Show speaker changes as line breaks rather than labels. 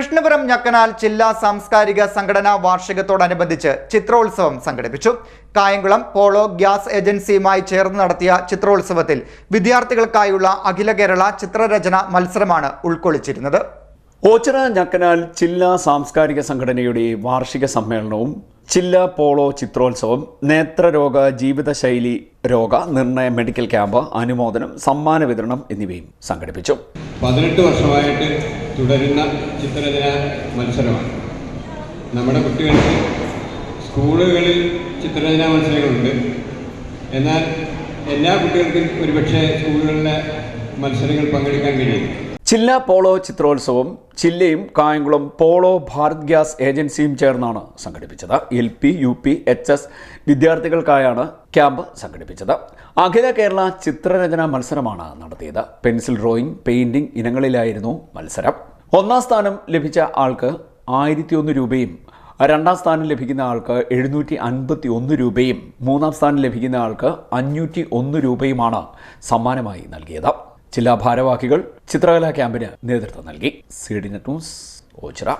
കൃഷ്ണപുരം ഞക്കനാൽ ജില്ലാ സാംസ്കാരിക സംഘടനാ വാർഷികത്തോടനുബന്ധിച്ച് ചിത്രോത്സവം സംഘടിപ്പിച്ചു. കായംകുളം പോളോ ഗ്യാസ് ഏജൻസിയുമായി ചേർന്ന് നടത്തിയ ചിത്രോത്സവത്തിൽ വിദ്യാർത്ഥികൾക്കായുള്ള അഖില കേരള ചിത്രരചന മത്സരമാണ് ഉൾക്കൊള്ളിച്ചിരുന്നത്.
ഓച്ചിറ ഞക്കനാൽ ജില്ലാ സാംസ്കാരിക സംഘടനയുടെ വാർഷിക സമ്മേളനവും ജില്ലാ പോളോ ചിത്രോത്സവം നേത്രരോഗ ജീവിതശൈലി രോഗ നിർണയ മെഡിക്കൽ ക്യാമ്പ് അനുമോദനം സമ്മാന വിതരണം എന്നിവയും സംഘടിപ്പിച്ചു.
പതിനെട്ട് വർഷമായിട്ട് തുടരുന്ന ചിത്രരചന മത്സരമാണ്. നമ്മുടെ കുട്ടികൾക്ക് സ്കൂളുകളിൽ ചിത്രരചനാ മത്സരങ്ങളുണ്ട്. എന്നാൽ എല്ലാ കുട്ടികൾക്കും ഒരുപക്ഷെ സ്കൂളുകളിലെ മത്സരങ്ങൾ പങ്കെടുക്കാൻ കഴിയും.
ചില്ല പോളോ ചിത്രോത്സവം ചില്ലയും കായംകുളം പോളോ ഭാരത് ഗ്യാസ് ഏജൻസിയും ചേർന്നാണ് സംഘടിപ്പിച്ചത്. L P U P H S വിദ്യാർത്ഥികൾക്കായാണ് camp സംഘടിപ്പിച്ചത്. അഖില കേരള ചിത്രരചന മത്സരമാണ് നടത്തിയത്. പെൻസിൽ ഡ്രോയിങ് പെയിന്റിംഗ് ഇനങ്ങളിലായിരുന്നു മത്സരം. ഒന്നാം സ്ഥാനം ലഭിച്ച ആൾക്ക് ആയിരത്തി ഒന്ന് രൂപയും രണ്ടാം സ്ഥാനം ലഭിക്കുന്ന ആൾക്ക് എഴുന്നൂറ്റി അൻപത്തി ഒന്ന് രൂപയും മൂന്നാം സ്ഥാനം ലഭിക്കുന്ന ആൾക്ക് അഞ്ഞൂറ്റി ഒന്ന് രൂപയുമാണ് സമ്മാനമായി നൽകിയത്. ജില്ലാ ഭാരവാഹികൾ ചിത്രകലാ ക്യാമ്പിന് നേതൃത്വം നൽകി. C D net news Ochira.